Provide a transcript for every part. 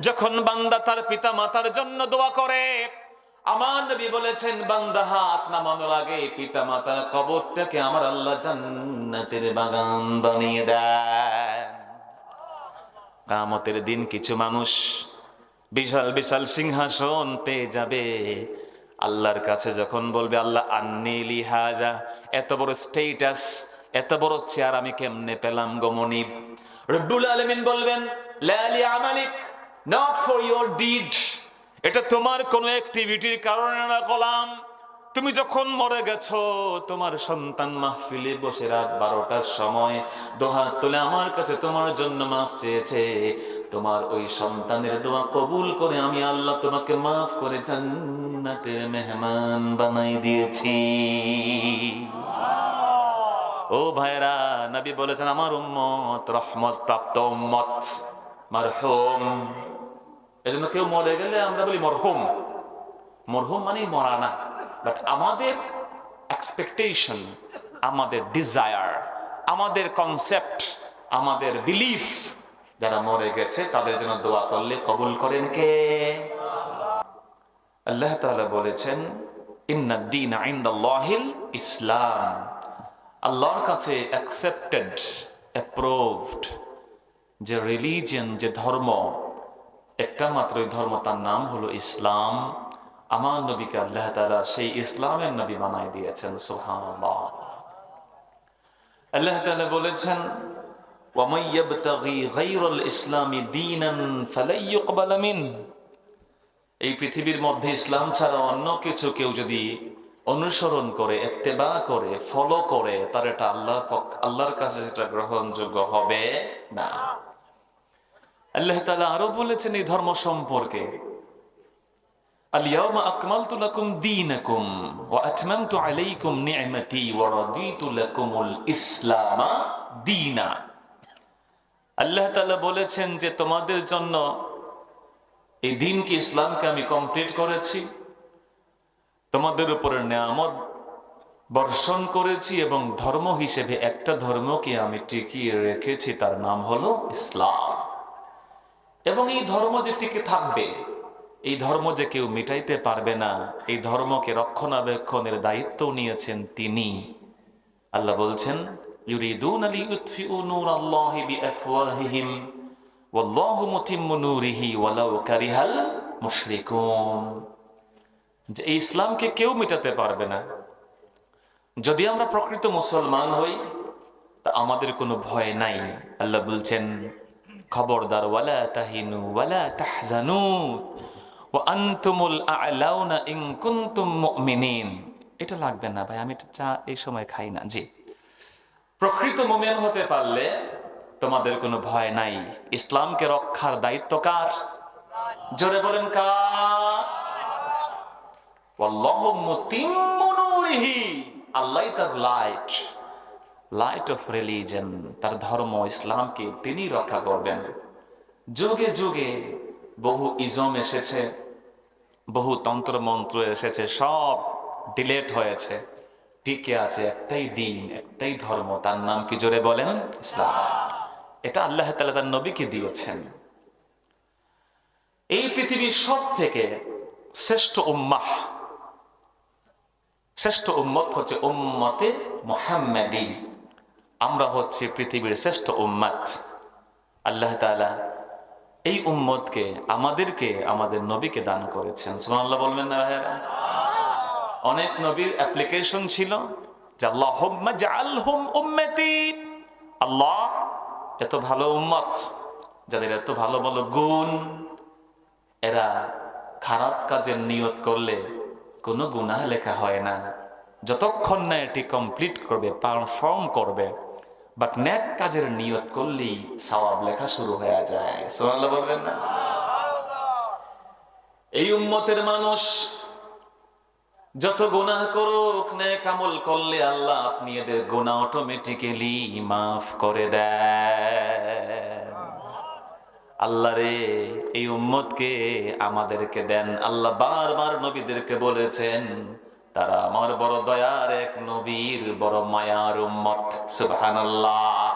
যখন বান্দা তার পিতা মাতার জন্য দোয়া করে, আমার নবী বলেছেন, বান্দা, হাত নামানোর আগে পিতা মাতার কবরটাকে আমার আল্লাহ জান্নাতের বাগান বানিয়ে দেন। কামতের দিন কিছু মানুষ বিশাল বিশাল সিংহাসন পেয়ে যাবে। আল্লাহর কাছে যখন বলবে, আল্লাহ, আন্নি লিহাজা এত বড় স্টেটাস এত বড় চেয়ার আমি কেমনে পেলাম গমনি রব্বুল আলমিন বলবেন লালি আমালিক নট ফর ইয়োর ডিড এটা তোমার কোনো অ্যাক্টিভিটির কারণে না কলাম তুমি যখন মরে গেছো, তোমার সন্তান মাহফিলে বসে রাত বারোটার সময় দোহাত তুলে আমার কাছে তোমার জন্য মাফ চেয়েছে। তোমার ওই সন্তানের দোয়া কবুল করে আমি আল্লাহ তোমাকে মাফ করে জান্নাতের মেহমান বানাই দিয়েছি। ও ভাইরা নবী বলেছেন, আমার উম্মত রহমত প্রাপ্ত উম্মত। মারহুম। এজন্য কেউ মরে গেলে আমরা বলি মরহুম। মরহুম মানেই মরা না বাট আমাদের এক্সপেকটেশন আমাদের ডিজায়ার আমাদের কনসেপ্ট আমাদের বিলিফ যারা মরে গেছে, তাদের জন্য দোয়া করলে কবুল করেন কে? আল্লাহ তাআলা বলেছেন ইন্নাদ্দিন ইনদাল্লাহিল ইসলাম। আল্লাহর কাছে অ্যাকসেপ্টেড অ্যাপ্রুভড যে রিলিজিয়ন যে ধর্ম একটা মাত্র ধর্ম তার নাম হলো ইসলাম আমার নবীকে আল্লাহ তাআলা সেই ইসলামের নবী বানাই দিয়েছেন সুবহানাল্লাহ আল্লাহ তাআলা বলেছেন وَمَن يَبْتَغِي غَيْرَ الْإِسْلَامِ دِينًا فَلَن يُقْبَلَ مِنْهُ এই পৃথিবীর মধ্যে ইসলাম ছাড়া অন্য কিছু কেউ যদি অনুসরণ করে এত্তেবা করে ফলো করে তার এটা আল্লাহ আল্লাহর কাছে সেটা গ্রহণযোগ্য হবে না আল্লাহ তালা আরও বলেছেন এই ধর্ম সম্পর্কে। আলিয়াউমা আকমালতু লাকুম দীনাকুম আল্লাহ তাআলা বলেছেন যে তোমাদের জন্য এই দিনকে ইসলামকে আমি কমপ্লিট করেছি, তোমাদের উপরে নিয়ামত বর্ষণ করেছি এবং ধর্ম হিসেবে একটা ধর্মকে আমি টিকিয়ে রেখেছি, তার নাম হলো ইসলাম। এবং এই ধর্ম যে টিকে থাকবে, এই ধর্ম যে কেউ মিটাইতে পারবে না, এই ধর্মকে রক্ষণাবেক্ষণের দায়িত্ব নিয়েছেন তিনি। আল্লাহ বলছেন, ইউরিদুন কারিহাল যে ইসলামকে কেউ মিটাতে পারবে না। যদি আমরা প্রকৃত মুসলমান হই, তা আমাদের কোনো ভয় নাই। আল্লাহ বলছেন খবরদার, ওয়ালা তাহিনু, ওয়ালা তাহজানু, ওয়া আনতুমুল আ'লাউনা ইন কুনতুম মুমিনিন। এটা লাগবে না ভাই, আমি চা এই সময় খাই না। জি। প্রকৃত মুমিন হতে পারলে তোমাদের কোনো ভয় নাই। ইসলামকে রক্ষার দায়িত্ব কার? জোরে বলেন কার? আল্লাহই তার লাইট। লাইট অফ রিলিজন তার ধর্ম ইসলামকে তিনি রক্ষা করবেন। যুগে যুগে বহু ইজম এসেছে, বহু তন্ত্র মন্ত্র এসেছে, সব ডিলেট হয়েছে। টিকে আছে, একটাই দিন, একটাই ধর্ম, তার নাম কি জোরে বলেন? ইসলাম। এটা আল্লাহ তাআলা তার নবীকে দিয়েছেন। এই পৃথিবীর সব থেকে শ্রেষ্ঠ উম্মাহ, শ্রেষ্ঠ উম্মত হচ্ছে উম্মতে মোহাম্মদী। আমরা হচ্ছে পৃথিবীর শ্রেষ্ঠ উম্মাত আল্লাহ তালা এই উম্মতকে আমাদেরকে, আমাদের নবীকে দান করেছেন। সুবহানাল্লাহ বলবেন না ভাইয়ারা? অনেক নবীর অ্যাপ্লিকেশন ছিল যে জাআলহুম উম্মতি। আল্লাহ এত ভালো উম্মত, যাদের এত ভালো ভালো গুণ, এরা খারাপ কাজের নিয়ত করলে কোনো গুনাহ লেখা হয় না। যতক্ষণ না এটি কমপ্লিট করবে পারফর্ম করবে বাট ন্যাক কাজের নিয়ত করলেই সওয়াব লেখা শুরু হয়ে যায়। সুবহানাল্লাহ বলবেন না? এই উম্মতের মানুষ যত গোনা করুক, নেক আমল করলে আল্লাহ আপনি এদের গুনাহ অটোমেটিক্যালি মাফ করে দেন। আল্লাহ রে, এই উম্মতকে আমাদেরকে দেন। আল্লাহ বারবার নবীদেরকে বলেছেন তারা আমার বড় দয়ার এক নবীর বড় মায়ার উম্মত, সুবহানাল্লাহ।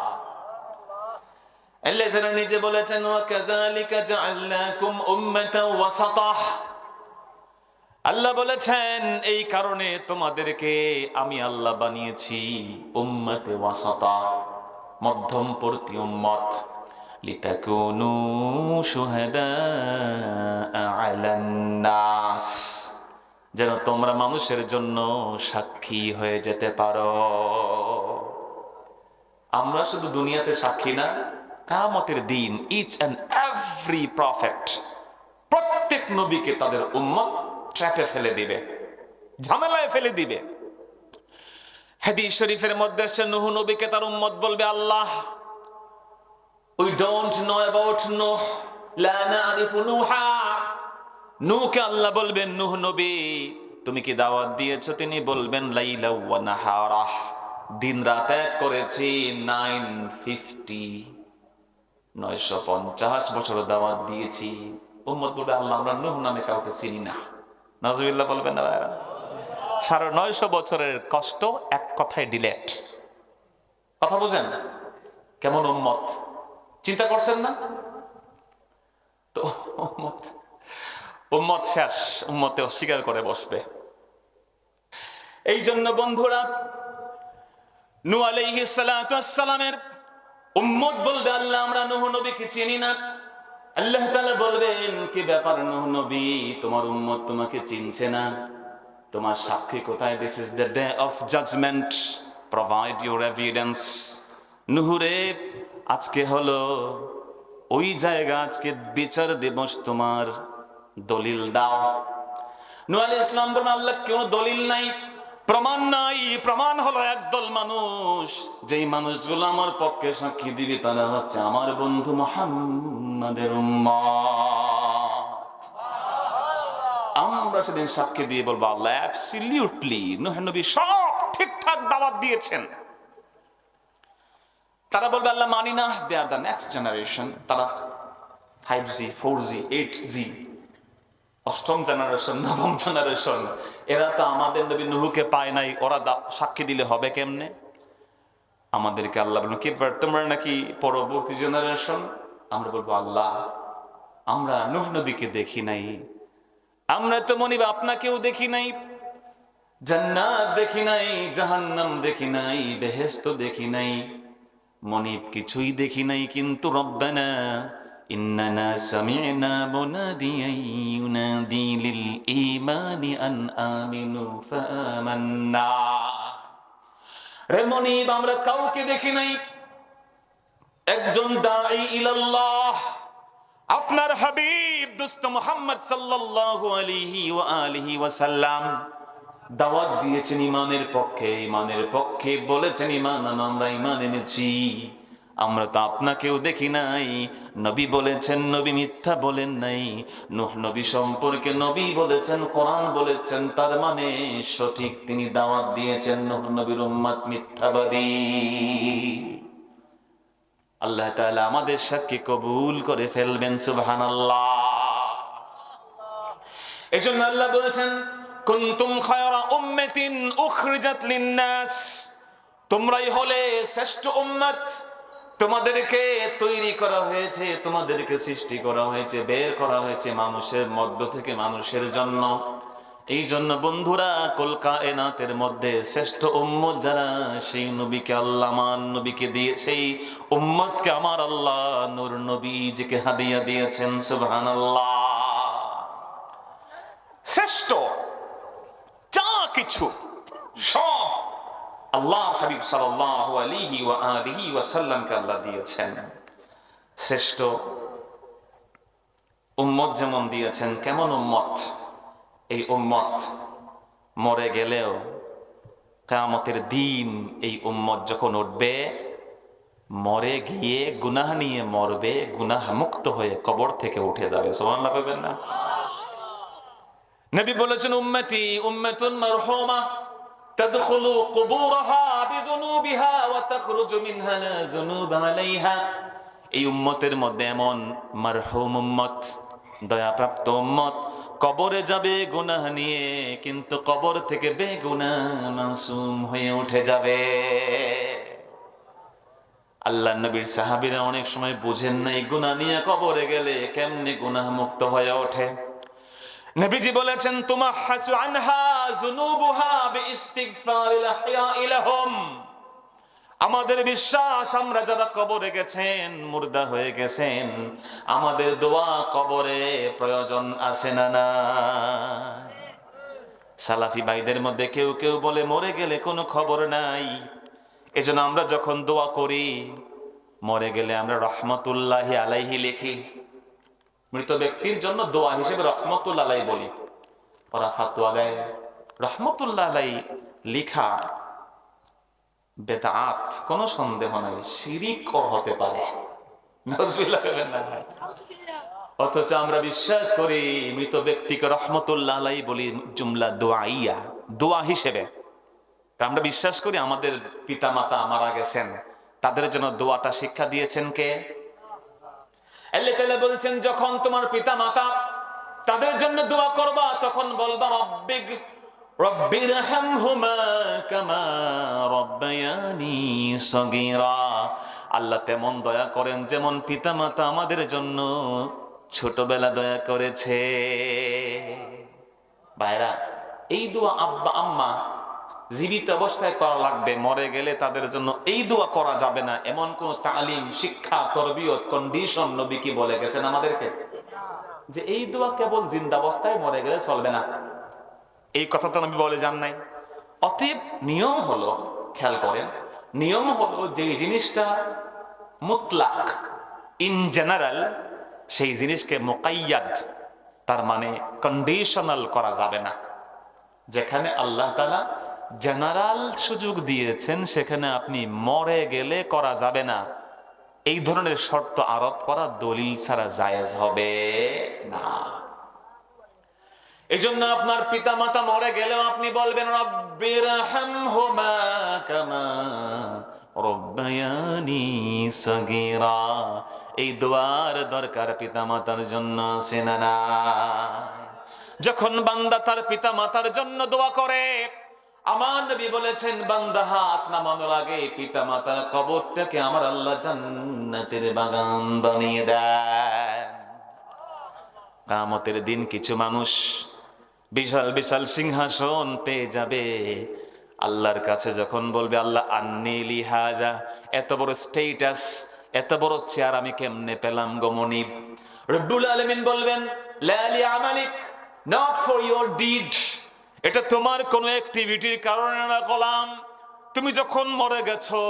আল্লাহ তাআলা নিজে বলেছেন, ওয়া কাযালিকা জাআলনাকুম উম্মাতাও ওয়াসাতাহ। আল্লাহ বলেছেন, এই কারণে তোমাদেরকে আমি আল্লাহ বানিয়েছি উম্মতে ওয়াসাতা মধ্যমপন্থী উম্মত। লিতাকুনু শুহাদা আলান নাস যেন তোমরা মানুষের জন্য সাক্ষী হয়ে যেতে পারো। আমরা শুধু দুনিয়াতে সাক্ষী না কামতের দিন ইচ অ্যান্ড এভরি প্রফেট প্রত্যেক নবীকে তাদের উম্মত ট্র্যাপে ফেলে দিবে, ঝামেলায় ফেলে দিবে। হাদিস শরীফের মধ্যে নবীকে তার উম্মত বলবে, Allah we don't know about নূহ লা নারিফু নূহকে আল্লাহ বলবেন, নূহ নবী, তুমি কি দাওয়াত দিয়েছ? তিনি বলবেন, লাইলা ওয়া নাহারাহ দিন রাত এক করেছি, নাইন ফিফটি, নয়শো পঞ্চাশ বছর দাওয়াত দিয়েছি। উম্মত বলবে, আল্লাহ, আমরা নূহ নামে কাউকে চিনি না। নজরুল্লাহ বলবেন না ভাইরা? সাড়ে নয়শো বছরের কষ্ট এক কথায় ডিলেট। কথা বুঝেন? কেমন উম্মত? চিন্তা করছেন না? তো উম্মত উম্মত শেষ উম্মতে অস্বীকার করে বসবে। এই জন্য বন্ধুরা, নু আলাইহি সালামের উম্মত বলবে, আল্লাহ, আমরা নূহ নবীকে চিনি না। আল্লাহ তাআলা বলবেন, কি ব্যাপার নূহ নবী? তোমার উম্মত তোমাকে চিনছে না। তোমার সাক্ষী কোথায়? This is the day of judgement provide your evidence নুহুরে, আজকে হলো ওই জায়গা, আজকে বিচার দিবস তোমার। দলিল দাও। আলাইহিস ইসলাম বলেন, আল্লাহ কোনো দলিল নাই, প্রমাণ নাই, প্রমাণ হলো একদল মানুষ। যেই মানুষগুলো আমার পক্ষে সাক্ষী দিবে, তারা হচ্ছে আমার বন্ধু মোহাম্মদের আমরা সেদিন সাক্ষী দিয়ে বলব, আল্লাহ অ্যাবসলিউটলি নবী সব ঠিকঠাক দাওয়াত দিয়েছেন। তারা বলবে, আল্লাহ মানি না they are the next generation তারা five G four G eight G অষ্টম জেনারেশন নবম জেনারেশন এরা তো আমাদের নবী নুহুকে পায় নাই, ওরা সাক্ষী দিলে হবে কেমনে? আমাদেরকে আল্লাহ বলবেন, কি তোমরা নাকি পরবর্তী জেনারেশন আমরা বলব, আল্লাহ, আমরা নুহ নবীকে দেখি নাই। আমরা তো মনিব আপনাকেও দেখি নাই। জান্নাত দেখি নাই, জাহান্নাম দেখি নাই বেহেস্ত দেখি নাই। মনিব কিছুই দেখি নাই, কিন্তু রব্বানা ইন্নানা সামি'না মুনাদিয়ান ইউনাদি লিল ঈমানি আন আমিনু ফাআমান্না রে মনিব, আমরা কাউকে দেখি নাই। একজন দাঈ ইলাল্লাহ। আপনার হাবিব দোস্ত মোহাম্মদ সাল্লাল্লাহু আলাইহি ওয়া আলিহি ওয়াসাল্লাম দাওয়াত দিয়েছেন ইমানের পক্ষে। ইমানের পক্ষে বলেছেন, ইমান আমরা ইমান এনেছি। আমরা তো আপনাকেও দেখি নাই। নবী বলেছেন, নবী মিথ্যা বলেন নাই। নূহ নবী সম্পর্কে নবী বলেছেন, কোরআন বলেছেন, তার মানে সঠিক তিনি দাওয়াত দিয়েছেন, নূহ নবীর উম্মত মিথ্যাবাদী। আল্লাহ তাআলা আমাদের সাক্ষী কবুল করে ফেলবেন, সুবহানাল্লাহ। এজন্য আল্লাহ বলেছেন, কুনতুম খায়রা উম্মাতিন উখরিজাত লিন-নাস। তোমরাই হলে শ্রেষ্ঠ উম্মত। তোমাদেরকে তৈরি করা হয়েছে, তোমাদেরকে সৃষ্টি করা হয়েছে, বের করা হয়েছে মানুষের মধ্য থেকে মানুষের জন্য। এই জন্য বন্ধুরা কলকা এনাতের মধ্যে শ্রেষ্ঠ উম্মত যারা, সেই নবীকে আল্লাহ আমার নবীকে দিয়ে, সেই উম্মতকে আমার আল্লাহ নূর নবীজিকে হাদিয়া দিয়েছেন, সুবহানাল্লাহ। শ্রেষ্ঠ, যা কিছু, সব আল্লাহ হাবিব ওয়া আলিহি ওয়া সাল্লামকে আল্লাহ দিয়েছেন। শ্রেষ্ঠ উম্মত যেমন দিয়েছেন কেমন উম্মত? এই উম্মত মরে গেলেও কামতের দিন এই উম্মত যখন উঠবে মরে গিয়ে গুনাহ নিয়ে মরবে গুনাহ মুক্ত হয়ে কবর থেকে উঠে যাবে। সুবহানাল্লাহ কইবেন না? নবী বলেছেন উম্মতি উম্মাতুন মারহুমা। কুবুরাহা বিযুনুবিহা ওয়া তাখরুজু মিনহা লা যুনুব আলাইহা। এই উম্মতের মধ্যে এমন মারহুম উম্মত, দয়াপ্রাপ্ত উম্মত, কবরে যাবে, গুনাহ নিয়ে, কিন্তু কবর থেকে বেগুনাহ মাসুম হয়ে উঠে যাবে। আল্লাহ নবীর সাহাবিরা অনেক সময় বুঝেন নাই, গুনাহ নিয়ে কবরে গেলে কেমনে গুনাহ মুক্ত হয়ে ওঠে। নবীজি বলেছেন তোমা হাসু আনহা জুনুবুহা বিইস্তিগফারিল আহইয়াই লাহুম। আমাদের বিশ্বাস, আমরা যারা কবরে গেছেন, মুর্দা হয়ে গেছেন, আমাদের দোয়া কবরে প্রয়োজন আছে না না সালাফি ভাইদের মধ্যে কেউ কেউ বলে, মরে গেলে কোনো খবর নাই। এজন্য আমরা যখন দোয়া করি, মরে গেলে আমরা রহমতুল্লাহি আলাইহি লিখি। মৃত ব্যক্তির জন্য দোয়া হিসেবে রহমতুল্লাহ বলি। ওরা ফাতুয়া দেয়, রহমতুল্লাহ লিখা, বেদাত কোনো সন্দেহ নাই শিরিকও হতে পারে। অথচ আমরা বিশ্বাস করি মৃত ব্যক্তিকে রহমতুল্লাহ বলি জুমলা দোয়াইয়া, দোয়া হিসেবে। আমরা বিশ্বাস করি আমাদের পিতা মাতা মারা গেছেন, তাদের জন্য দোয়াটা শিক্ষা দিয়েছেন কে? বলছেন, যখন তোমার পিতা মাতা তাদের জন্য দোয়া করবা, তখন বলবা রব্বিক আল্লাহ তেমন দয়া করেন যেমন পিতা মাতা আমাদের জন্য ছোটবেলা দয়া করেছে। ভাইরা, এই দোয়া আব্বা, আম্মা জীবিত অবস্থায় করা লাগবে, মরে গেলে তাদের জন্য এই দোয়া করা যাবে না। এমন কোন তালিম, শিক্ষা, তরবিয়ত কন্ডিশন নবী কি বলে গেছেন আমাদেরকে? যে এই দোয়া কেবল জিন্দা অবস্থায় মরে গেলে চলবে না। এই কথা তো নবী বলে যান নাই। অতএব নিয়ম হলো, খেয়াল করেন, নিয়ম হলো যে জিনিসটা মুতলাক ইন জেনারেল সেই জিনিসকে মোকাইয়াদ, তার মানে কন্ডিশনাল করা যাবে না। যেখানে আল্লাহ তালা জেনারেল সুযোগ দিয়েছেন, সেখানে আপনি মরে গেলে করা যাবে না। এই ধরনের শর্ত আরোপ করা দলিল ছাড়া জায়েজ হবে না। এই জন্য আপনার পিতা মাতা মরে গেলেও আপনি বলবেন এই দোয়ার দরকার পিতা মাতার জন্য, আছে না যখন বান্দা তার পিতা মাতার জন্য দোয়া করে আমার নবী বলেছেন, বান্দা হাত নামানোর আগে পিতা মাতার কবরটাকে আমার আল্লাহ জান্নাতের বাগান বানিয়ে দেয় কামতের দিন কিছু মানুষ বিশাল বিশাল সিংহাসন পেয়ে যাবে। আল্লাহর কাছে যখন বলবে, আল্লাহ, আন্নি লিহাজা এত বড় স্টেটাস এত বড় চেয়ার আমি কেমনে পেলাম গমনি রব্বুল আলমিন বলবেন লালি আমালিক নট ফর ইয়োর ডিড এটা তোমার কোন অ্যাক্টিভিটির কারণে না কলাম তুমি যখন মরে গেছো,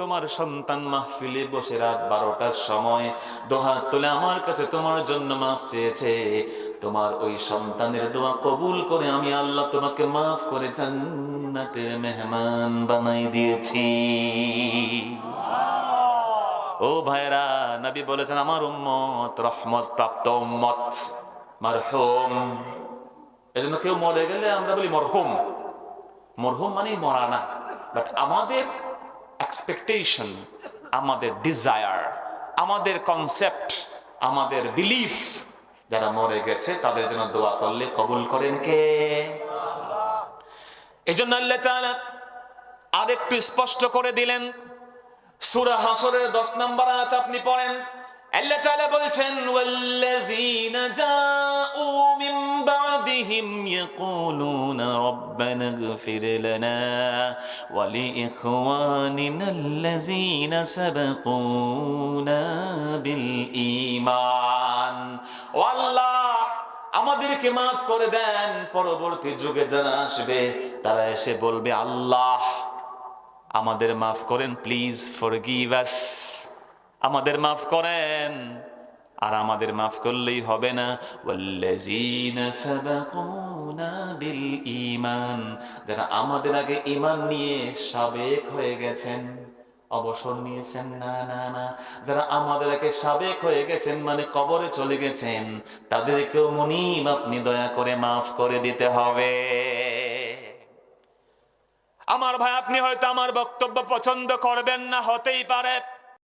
তোমার সন্তান মাহফিলে বসে রাত বারোটার সময় দোহাত তুলে আমার কাছে তোমার জন্য মাফ চেয়েছে। তোমার ওই সন্তানের দোয়া কবুল করে আমি আল্লাহ তোমাকে মাফ করে জান্নাতের মেহমান বানাই দিয়েছি। ও ভাইরা নবী বলেছেন, আমার উম্মত রহমত প্রাপ্ত উম্মত। মারহুম। এজন্য কেউ মরে গেলে আমরা বলি মরহুম। মরহুম মানেই মরা না বাট আমাদের এক্সপেকটেশন আমাদের ডিজায়ার আমাদের কনসেপ্ট আমাদের বিলিফ যারা মরে গেছে, তাদের জন্য দোয়া করলে কবুল করেন কে? এই জন্য আল্লাহ আরেকটু স্পষ্ট করে দিলেন। সূরা হাসরের 10 নম্বর আয়াত আপনি পড়েন। আল্লাহ তাআলা বলছেন, ওয়াল্লাযীনা জাউ ইগফির লানা ওয়া লিইখওয়ানিনা আল্লাযীনা সাবাকুনা বিল ঈমান ও আল্লাহ আমাদেরকে মাফ করে দেন, পরবর্তী যুগে যারা আসবে, তারা এসে বলবে, আল্লাহ, আমাদের মাফ করেন প্লিজ ফরগিভ আস আমাদের মাফ করেন। আর আমাদের মাফ করলেই হবে না। ঈমান, যারা আমাদের আগে ঈমান নিয়ে সাবেক হয়ে গেছেন, অবসর নিয়েছেন, না না না। যারা আমাদের আগে সাবেক হয়ে গেছেন মানে কবরে চলে গেছেন, তাদেরকেও মনিব আপনি দয়া করে মাফ করে দিতে হবে। আমার ভাই, আপনি হয়তো আমার বক্তব্য পছন্দ করবেন না, হতেই পারে।